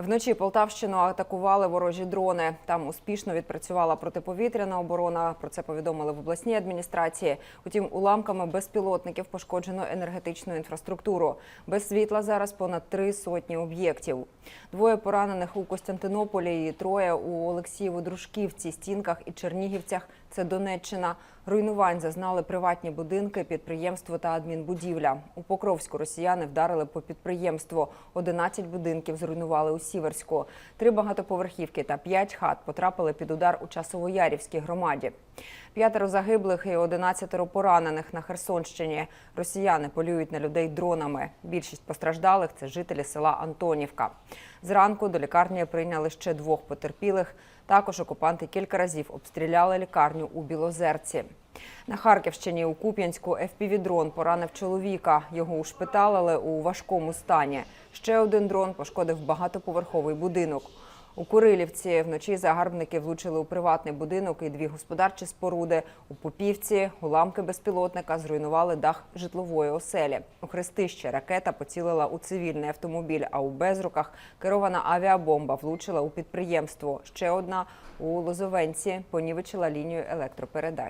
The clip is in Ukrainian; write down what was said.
Вночі Полтавщину атакували ворожі дрони. Там успішно відпрацювала протиповітряна оборона. Про це повідомили в обласній адміністрації. Утім, уламками безпілотників пошкоджено енергетичну інфраструктуру. Без світла зараз понад три сотні об'єктів. Двоє поранених у Костянтинополі і троє у Олексієво-Дружківці, Стінках і Чернігівцях. Це Донеччина. Руйнувань зазнали приватні будинки, підприємство та адмінбудівля. У Покровську росіяни вдарили по підприємству. 11 будинків зруйнували у Сіверську. Три багатоповерхівки та п'ять хат потрапили під удар у Часовоярівській громаді. П'ятеро загиблих і 11 поранених на Херсонщині. Росіяни полюють на людей дронами. Більшість постраждалих це жителі села Антонівка. Зранку до лікарні прийняли ще двох потерпілих. Також окупанти кілька разів обстріляли лікарню у Білозерці. На Харківщині у Куп'янську FPV-дрон поранив чоловіка. Його ушпиталили у важкому стані. Ще один дрон пошкодив багатоповерховий будинок. У Курилівці вночі загарбники влучили у приватний будинок і дві господарчі споруди. У Попівці уламки безпілотника зруйнували дах житлової оселі. У Хрестище ракета поцілила у цивільний автомобіль, а у Безруках керована авіабомба влучила у підприємство. Ще одна у Лозовенці понівечила лінію електропередач.